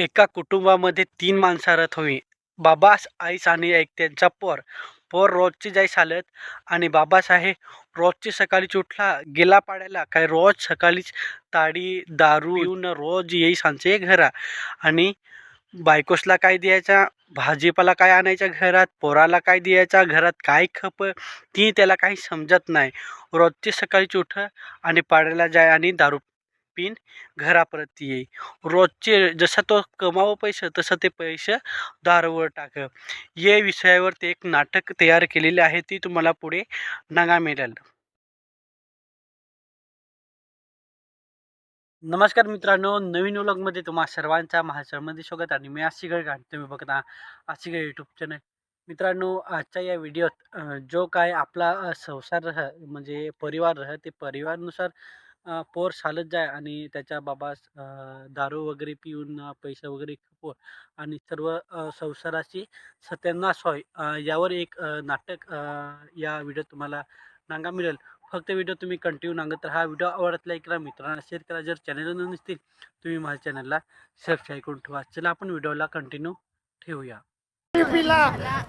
एका कुटुंबामध्ये तीन माणसं राहत होती बाबास आईस आणि एक त्यांचा पोर. पोर रोजची जाई चालत आणि बाबासाहेब आहे रोजची सकाळीच उठला गेला पाड्याला. काय रोज सकाळीच ताडी दारू येऊन रोज येई सांचे घरा. आणि बायकोसला काय द्यायचा? भाजीपाला काय आणायच्या घरात? पोराला काय द्यायचा घरात? काय खप? ती त्याला काही समजत नाही. रोजची सकाळीच उठ आणि पाड्याला जाय आणि दारू पिन घरापर्यंत येई रोजचे जसा तो कमावं पैसे तसं ते पैसे दारूवर टाक या विषयावर ते एक नाटक तयार केलेले आहे ती तुम्हाला पुढे नागा मिळेल. नमस्कार मित्रांनो नवीन उलगमध्ये तुम्हा सर्वांचा महासरमध्ये स्वागत आणि मी आशिगड गाण तुम्ही बघता आशिगड यूट्यूब चॅनल मित्रांनो आजच्या या व्हिडिओत जो काय आपला संसार रह म्हणजे परिवार रह ते परिवारनुसार पोर चालत जाय आणि त्याच्या बाबा दारू वगैरे पिऊन पैसे वगैरे खपव आणि सर्व संसाराची सत्यानाश होय यावर एक नाटक या व्हिडिओ तुम्हाला नांगा मिळेल. फक्त व्हिडिओ तुम्ही कंटिन्यू नांगत हा व्हिडिओ आवडत लाईक करा मित्रांना शेअर करा. जर चॅनल नसतील तुम्ही माझ्या चॅनलला सबस्क्राईब करून ठेवा. चला आपण व्हिडिओला कंटिन्यू ठेवूया.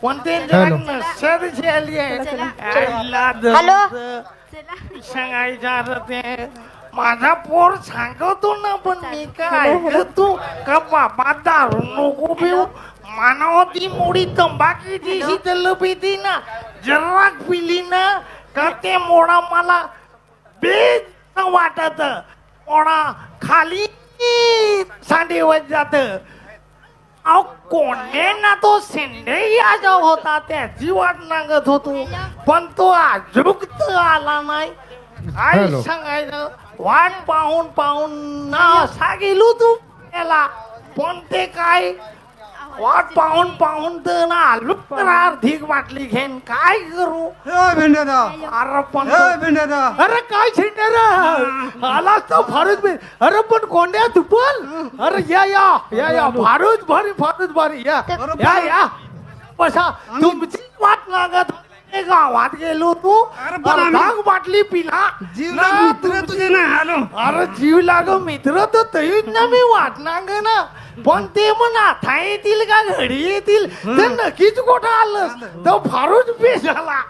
कोणते झाली हॅलो. सांगायचं ते. माझा पोर सांगतो ना पण मी काय ऐकतो? का बाबा दारू नको पिऊ? मानव ती मुडी तंबाखीची शीतल पिती ना जरा पिली ना का ते मोडा मला बेज वाटत. मोडा खाली सांडेवत जात. अहो कोणे ना तो शिंदे यादव होता त्याची वाट लागत होतो. पण तो अजूक आला नाही. काय सांगायचं वाट पाहून पाहून ना असा गेलो तू त्याला. पण ते काय वाट पाहून पाहून तर ना आलो तर अर्धिक बाटली घेन. काय करू? अरे पण तो- अरे काय छिंडर आलाच तर फारूच बी अरे पण कोंड्या तुपल? अरे या या या या. फारूच भारी फारूच भारी. या या या. बसा. तुमची वाट लागत होती. गावात गेलो तू. अर्धाक बाटली पिला. ना तुझे ना अरे जीव लाग मित्र तर तरीच ना मी वाट नाग ना पण ते म्हणा था येतील का? घडी येतील. तर नक्कीच कुठं आलं. तर फारूच बेस झाला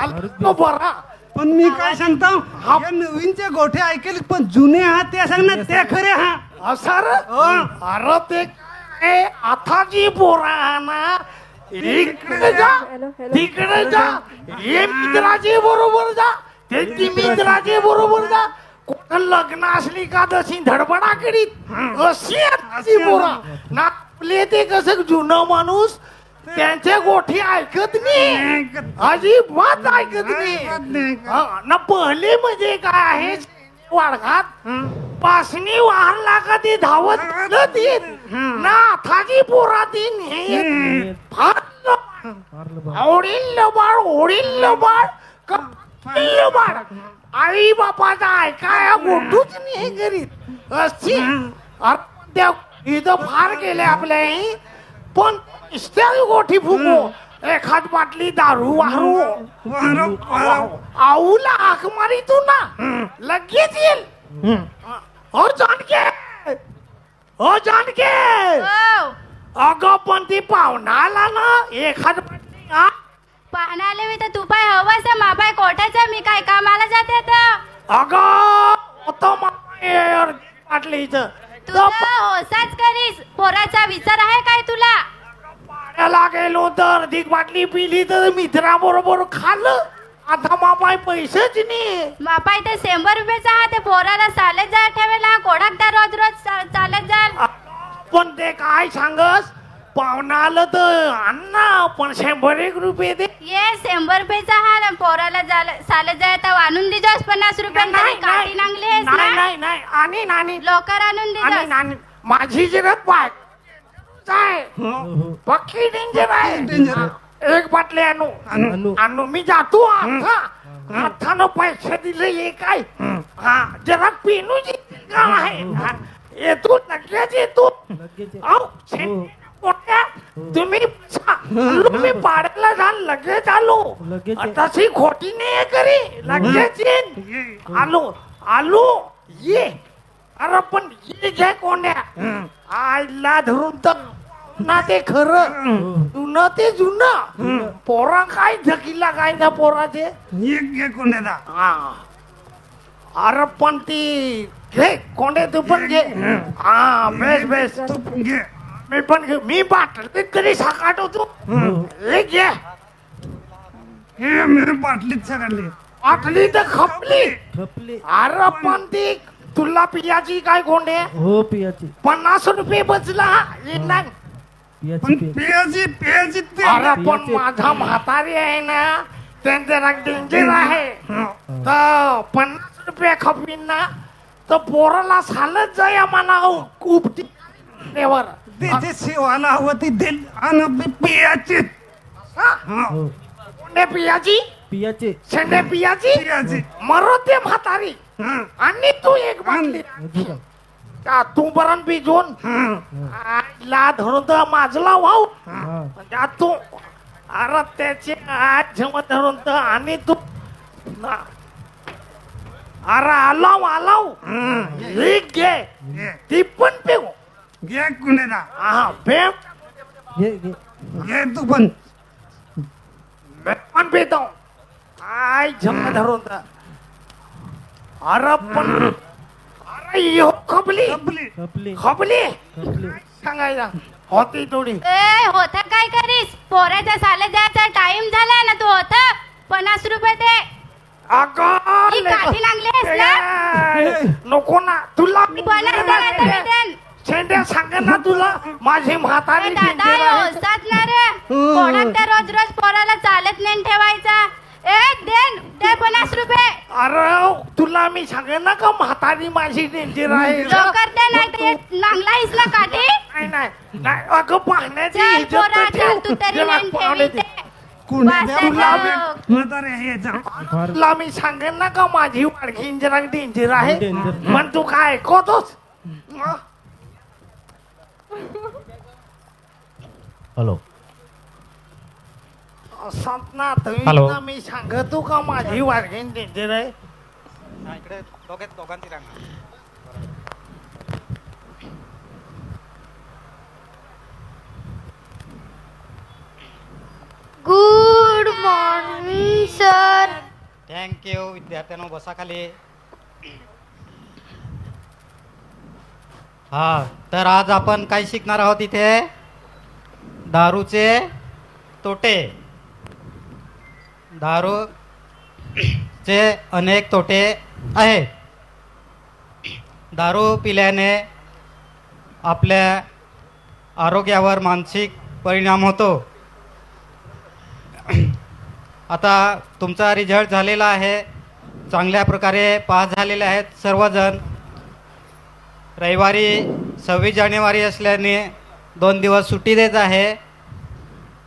आलं तो बरा. पण मी काय सांगतो? या नवीनचे गोठे ऐकेल पण जुने हा ते सांग ना ते खरे हा. असार अरे ते काय? आताची पोरा ना इकडे जा. तिकडे जा. हे मित्राचे बरोबर जा. त्यांची मित्राचे बरोबर जा. लग्न असली का तशी धडपडा करीत? अशी आताची पोरा. ना आपले ते कसं जुनं माणूस त्यांच्या गोठी ऐकत नाही. अजिबात ऐकत नाही. हा, ना पहिले म्हणजे काय आहे? वाडघात पासणी वाहनला का ती धावत फिरत येत. ना थाजी पोरा ती नेत. फार लबाड. आवडील लबाड ओढील लबाड कपटील लबाड. आई बापाचा ऐकाया गोठूच नाही करीत. अशी अरे त्या इथं फार गेले आपल्या पण इष्ट्या गोठी फुकू एखाद बाटली दारू वाहरू आऊला हाक मारी तू ना. लगेच येईल. हो. जानके. हो जानके. हो. अगं पण ती पाहुणा आला ना एखाद बाटली पाहण्याला मी तर तू पाय हवासा मा पाय कोठाचा मी काय कामाला जाते आता अगं तो बाटली इथं. तू तर होसाच करीस. पोराचा विचार आहे काय तुला? पाण्याला गेलो तर अधिक बाटली पिली तर मित्राबरोबर खाल्लं. आता मापाय पैसेच नाही. मापाय तर शंभर रुपयाचा हा ते पोराला चालत जा ठेवायला. कोडाकदा रोज रोज चालत जाल पण ते काय सांगस? पाहुणा आलं तर अण्णा पण शंभर एक रुपये दे. ये शंभर रुपयाचा हा ना पोराला जाल- चालत जाय तर आणून दिजोस पन्नास रुपये नाही काठी नांगली आहेस नाही ना? नाही नाही आणि नानी लोकर आणून आणि दिजोस नानी माझी जिरत पाय काय? पक्की डेंजर आहे. एक बाटली आणू. आणू मी जातो आता. अर्थानं पैसे दिले हे काय? हा जरा पेनूची काम आहे? हा, येतो लगेच येतो. अहो, शे- मोठ्या, तुम्ही बसा. मी पाड्याला जा लगेच आलो. तशी खोटी नाही करी लगेच येईन. आलो. आलो. ये. अरे पण हे घे कोंड्या आईला धरून तर ना ते खरं. जुनं ते जुनं. पोरा काय झकीला काय ना पोराचे? कोंड्याचा हा. अरे पण ती घे कोंडे तू पण घे. हा बेस बेस. तू घे मी पण घे मी बाटली कधी साकाट होतो? हे घे. हे मी बाटलीत सगळी बाटली तर खपली. खपली. अरे पण ती तुला पियाची काय कोंडे हो पियाची. पन्नास रुपये बचला. हे पण पियाची. पेयाची ते. अरे पण माझा म्हातारी आहे ना त्यांचे रंग डेंजर आहे. तर पन्नास रुपये खपीन ना तर पोराला सालच जाय मला खूप वर त्याची सेवाला हवं ती दे आणि पेयाची. हो? कोंडे पियाची? पियाची. शेंडे पियाची? पेयाची. मरो ते म्हातारी. हा. आणि तू एक बाटली काय? का तू बरं बिजून हा. ला धरून तर माझला वाहू हा. त्या तू. अरे त्याचे आज जेव्हा धरून तर आणि तू. ना. अरे आलाव आलाव. हे घे. घे. ती पण पेऊ. घे हा पेम घे घे. घे तू पण. मी पण पितो. आय जेव्हा धरून अरे पण अरे यो खपली. खपली. खपली. खपली. सांगायला? होती थोडी. ए होत काय करीस? पोराच्या शाळेत जायचा टाइम झाला ना तू होत. पन्नास रुपये दे. अगं ही काठी लागलीस ना? ए, नको ना. तुला मी पन्नास देन. शेंड्या सांग ना तुला? माझी म्हातारी दादा आहे. ना रे. कोणाक रोज रोज पोराला चालत नाही ठेवायचा? ए देन दे पन्नास रुपये. अरे तुला मी सांगेन ना का म्हातारी माझी डेंजर आहे? दे नाही तर काठी. नाही नाही नाही अगं पाहण्याची चल इज्जत पोरा तर चल ठेव. तू तरी जरा नाही पाहुणे तुला लोक. म्हातारे हे जा. फार तुला मी सांगेन ना का माझी वाडकी जरा डेंजर आहे? Danger. पण तू काय ऐकतोस? हॅलो असंत ना तुम्ही Hello. ना मी सांगतो का माझी वाडकी डेंजर आहे good morning sir thank you विद्यार्थ्यांनो बसा खाली हा तर आज आपण काय शिकणार आहोत इथे? दारूचे तोटे. दारू चे अनेक तोटे आहेत. दारू पिल्याने आपल्या आरोग्यावर मानसिक परिणाम होतो. आता तुमचा रिझल्ट झालेला आहे. चांगल्या प्रकारे पास झालेले आहेत सर्वजण. रविवारी सव्वीस जानेवारी असल्याने दोन दिवस सुट्टी देत आहे.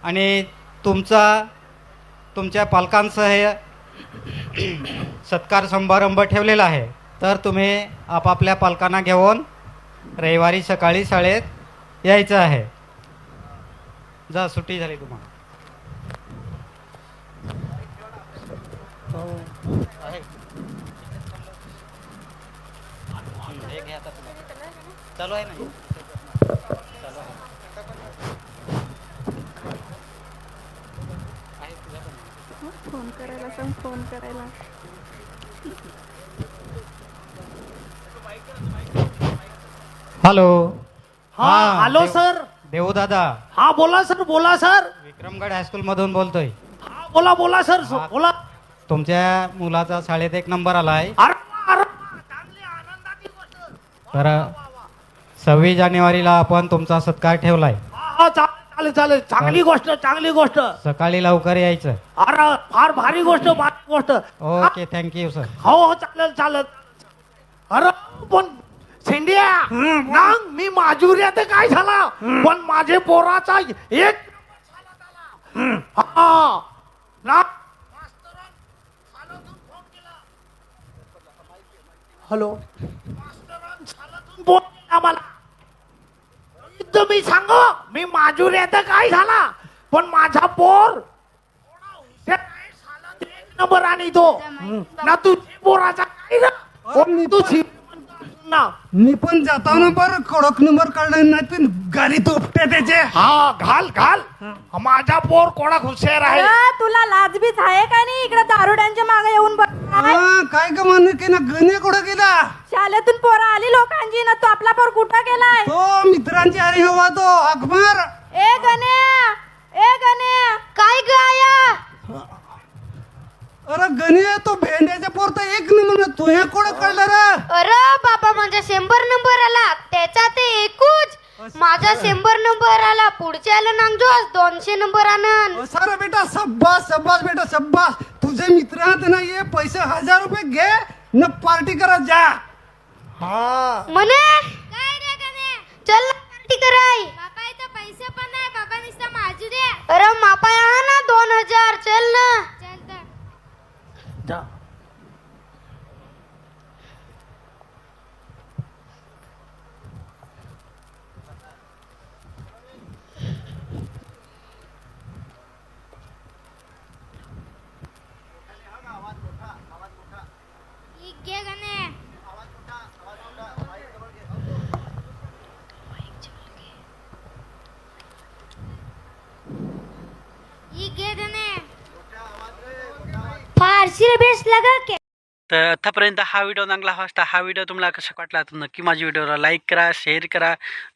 आणि तुमचा तुमच्या पालकांसह सत्कार समारंभ ठेवलेला आहे. तर तुम्ही आपापल्या पालकांना घेऊन रविवारी सकाळी शाळेत यायचं आहे. जा सुट्टी झाली तुम्हाला. चालू आहे ना? फोन करायला सांग फोन करायला. हॅलो. हा हॅलो सर. देऊ दादा. हा बोला सर बोला सर. विक्रमगड हायस्कूल मधून बोलतोय. हा बोला बोला सर हा. बोला. तुमच्या मुलाचा शाळेत एक नंबर आलाय. अरे अरे चांगली आनंदाची गोष्ट. तर सव्वीस जानेवारीला आपण तुमचा सत्कार ठेवलाय. हा, हा, चालेल चालेल चालेल. चांगली गोष्ट चांगली गोष्ट. सकाळी लवकर यायचं. अरे फार भारी गोष्ट भारी गोष्ट. ओके थँक्यू सर हो हो चालेल चालेल. अरे पण शेंडिया नांग मी माजुऱ्या तर काय झाला? पण माझे पोराचा एक हा. ना हॅलो. बोल आम्हाला तुम्ही सांग? मी माजुऱ्या तर काय झाला? पण माझा पोर ते काय साला ते एक नंबर आणि तो. ना तू पोराचा काय ना ओ, मी तू पण- शी- ना. मी पण जाताना बरं कडक नंबर काढला नाही पण गाडी तोपते त्याचे. हा घाल घाल. माझा पोर कोणा हुशार आहे? तुला लाजबीच आहे का नाही? इकडे दारुड्यांच्या मागे येऊन बघ हा, काय ग म्हणणे की ना गणे कुठं गेला? शाळेतून पोरं आली लोकांची ना तो आपला पोर कुठं गेलाय? तो मित्रांची अरे हवा तो अकबर. ए गण्या ए गण्या काय गाया अरे गणे तो भेंड्याच्या पोर तर एक नंबर तू हे कुठं काढला रे? अरे बाबा माझा शंभर नंबर आला त्याचा ते एकूच. माझा शंभर नंबर आला पुढच्याला नांगजोस दोनशे नंबर आणन सारा बेटा सब्बास सब्बास बेटा सब्बास तुझे मित्र आहेत ना ये पैसे हजार रुपये घे न पार्टी करत जा. हा. म्हणे काय रे गणे? चल पार्टी कराय. बाबा इथं पैसे पण नाही बाबा नुसतं माझू दे. अरे मापा हा ना दोन हजार. चल ना जा घे गणे फारशी बेस लगा के तर आतापर्यंत हा व्हिडिओ चांगला हवा असता हा व्हिडिओ तुम्हाला कसा वाटला तर नक्की माझ्या व्हिडिओला लाईक करा शेअर करा.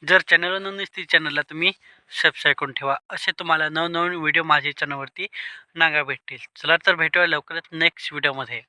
जर चॅनलवर नवीन चॅनलला तुम्ही सबस्क्राईब करून ठेवा. असे तुम्हाला नवनवीन व्हिडिओ माझ्या चॅनलवरती नागा भेटतील. चला तर भेटूया लवकरच नेक्स्ट व्हिडिओमध्ये